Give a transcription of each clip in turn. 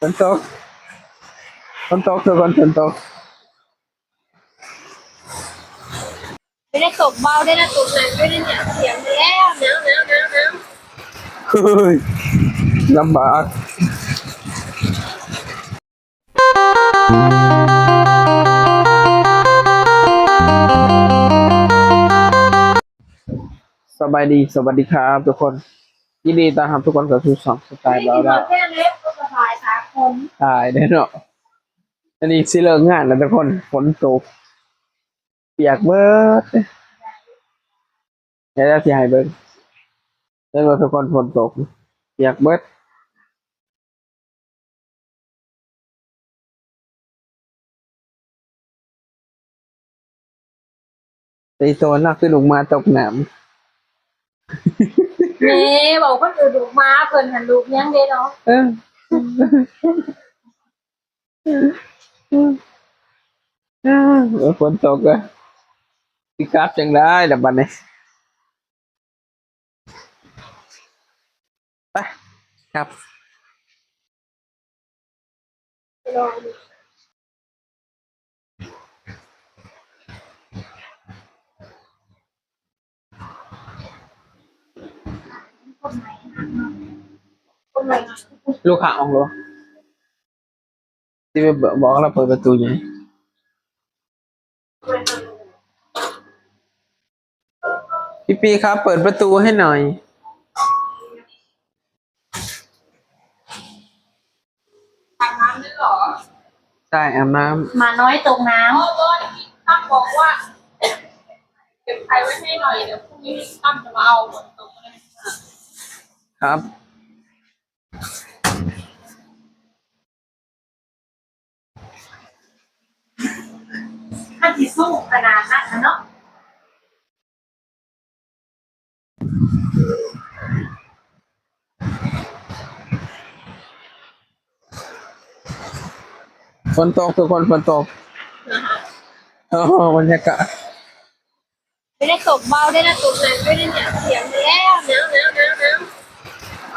ฝนตกฝนตกทุกคนฝนตกไม่ได้ตกเบาได้นะตกหนักด้วยเนี่ยเสียงไปแล้วหนาวหนาวหนาวหนาวเฮ้ยลำบาก สบายดี สวัสดีครับทุกคน ยินดีต้อนรับทุกคนกับทุกสองสไตล์เราไม่แล้วแค่เล็บก็สบายขาคมตายได้เนาะอันนี้สิเลิกงานแล้วทุกคนฝนตก เปียกเบิดเดี๋ยวจะสิให้เบิ่งเห็นว่าทุกคนฝนตก เปียกเบิดตีโซนนักขึ้นลงมาตกหนาม เน่บอกคนอื่นดูมาเพิ่นหันลูกยังเด้เนาะเออฝนตกอะพี่กราฟจังได้ดับบันนี้ไปครับ ลองดูคนไหนลูกค้าออกเหรอที่ไปบอกเราเปิดประตูอยู่นี่พี่ปีครับ เปิดประตูให้หน่อยทางน้ำด้วยเหรอใช่อาบน้มาน้อยตกน้เพราะว่าที่ตั้มบอกว่า เก็บไข่ไว้ให้หน่อย เดี๋ยวพรุ่งนี้ตั้มจะมาเอาฝนตกเลยำ ครับำถ้าสิสู้ขนาดนั้นนะเนาะฝนตกทุกคนฝนตกโอ้โหบรรยากาศไม่ได้ตกเบาได้นะตกหนักด้วยนะเนี่ยเสียงไปแล้วหนาวหนาวหนาว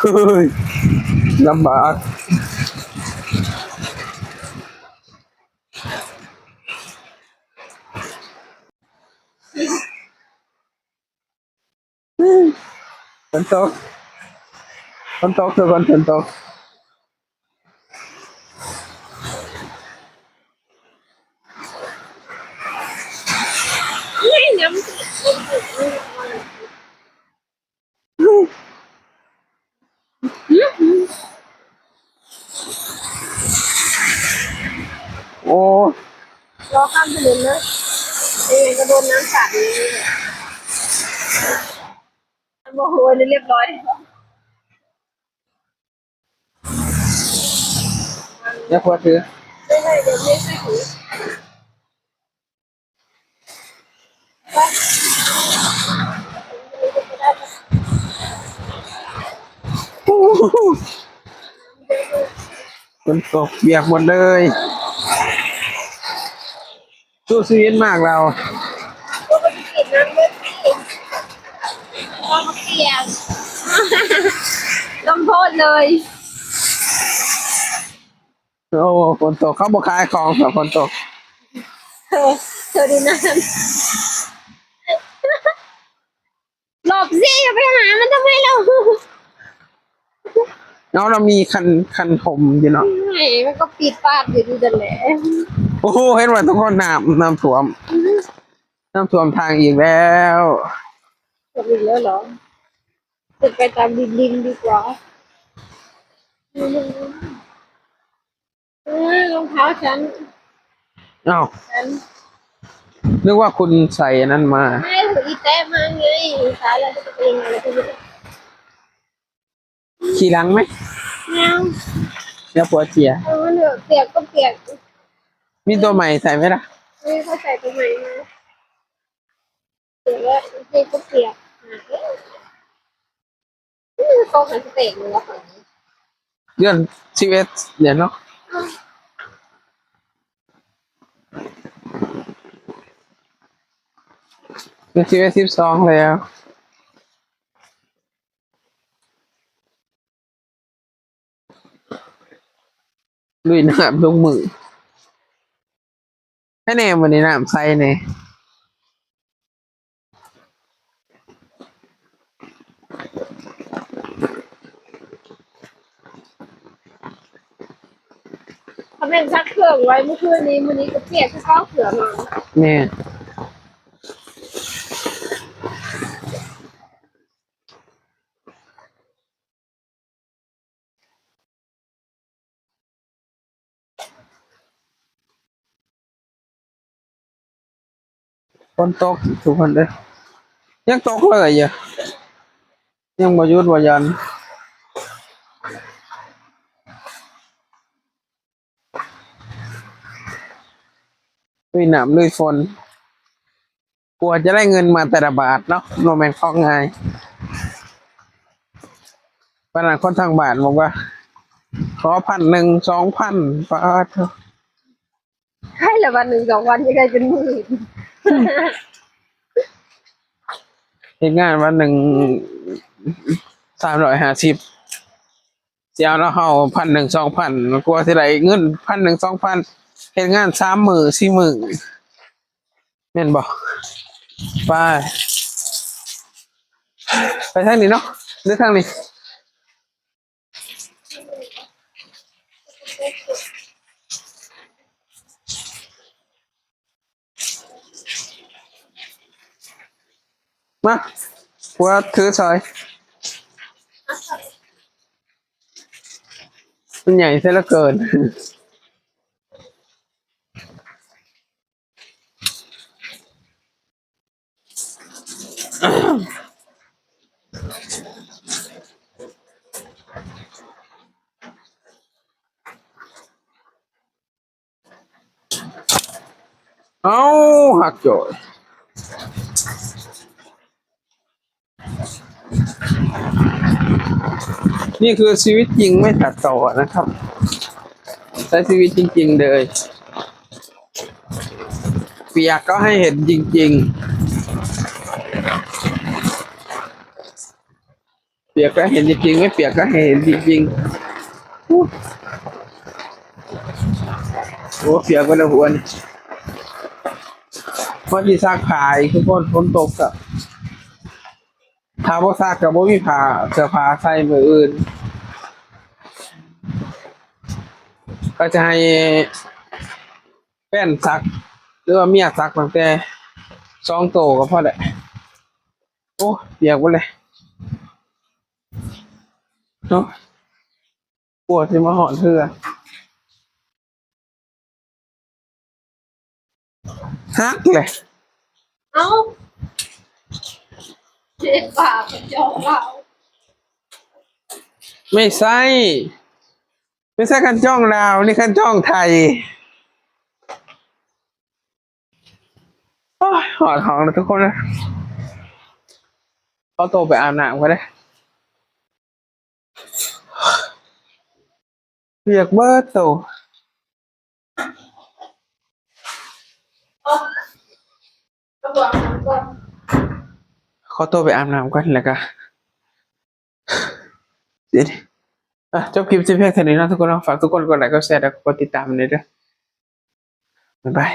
หนาวเฮ้ยลำบากฝนตกฝนตกทุกคนฝนตก เฮ้ยน้ำ โอ้รอข้ามถนนนะเองก็โดนน้ำสาดนี่โมโหนี่เรียบร้อยยกหัวถือไม่ไม่เดี๋ยวไม่ช่วยถือฝนตกเปียกหมดเลย สู้ชีวิตมากเราก็ไปกินน้ำด้วยสิก็มาเปียกต้องโทษเลย โอ้ฝนตกเขาบอกขายของกับฝนตก เธอเธอดูนั่นหลบสิอย่าไปหามันทำไมเราเนาะเรามีคันคันถมอยู่เนาะไม่มันก็ปิดปากอยู่ดีแต่แหละ โอ้โหเห็นว่าทุกคนน้ำน้ำท่วม น้ำท่วมทางอีกแล้วจบอีกแล้วเหรอจะไปตามดินดินดีกว่าเออรองเท้าฉันเอ้าฉันนึกว่าคุณใส่อันนั้นมาไม่ถืออีแต้มาไงสายเราจะเป็นอะไรก็ไม่รู้ขี่หลังไหมไม่เอาเดี๋ยวปวดเจียเอามันเถอะเปียกก็เปียก มีตัวใหม่ใส่ไหมล่ะไม่เขาใส่ตัวใหม่มาเดี๋ยวว่าพี่ก็เปียกนี่คือโต๊ะขันเตะกเลยแล้วฝั่งนี้เดือนสิบเอ็ดเดือนเนาะเดือนสิบเอ็ดสิบสองแล้วลุยน้าลงมือ ให้แน่วันนี้น้ำใสแน่เขาเป็นซักเครื่องไว้เมื่อคืนนี้มื้อนี้ก็เปียกก็เข้าเสือมาแน่ ฝนตกทุกคนเด้อยังตกเลยอยู่ยังบ่หยุดบ่หยันลุยน้ำลุยฝนกลัวจะได้เงินมาแต่ละบาทเนาะโนแมนของง่ายปนนั้นคนทางบานบอกว่า ขอพันหนึ่งสองพันบาทเถอะให้ละวันหนึ่งสองวันยังไงเป็นหมื่น เฮ็ดงานวันหนึ่งสามร้อยห้าสิบเจ้าแล้วเฮาพันหนึ่งสองพันกลัวสิได้เงินพันหนึ่งสองพันเฮ็ดงานสามหมือสี่หมือแม่นบ่ไปไปทางนี้เนาะหรือทางนี้ มาหัวถือซอย มันใหญ่เสียเหลือเกิน เอาหักโจย นี่คือชีวิตจริงไม่ตัดต่อนะครับ ใช้ชีวิตจริง ๆ เลยเปียกก็ให้เห็นจริง ๆ เปียกก็เห็นจริงๆ ไม่เปียกก็เห็นจริงๆโอ้เปียกไปแล้วหัวนี่พอที่ซากผาอีกทุกคนฝนตกอะ ถ้าบ่ซากกับบ่มีผ้าเสื้อผ้าใส่มืออื่น ก็จะให้แฟนซัก หรือว่าเมียซักตั้งแต่สองโตก็พอแหละโอ้เปียกหมดเลยเนาะปวดที่มาหอนเถื่อฮักเลย เอ้า เจ็บปากมันจองเราไม่ใช่ ไม่ใช่คันจ้องลาว นี่คันจ้องไทยอ้ยหอดหองนะทุกคนนะเขาโตไปอาบน้ำก็ได้เรียกเบิร์โต ก็บอกมันก่อน เขอตัวไปอาบน้ำก่อนแล้วก็เดี๋ยวจบคลิปจะเพียงเท่านี้นะทุกคนฝากทุกคนกดไลค์กดแชร์แล้วก็กดติดตามเลยด้วยบ๊ายบาย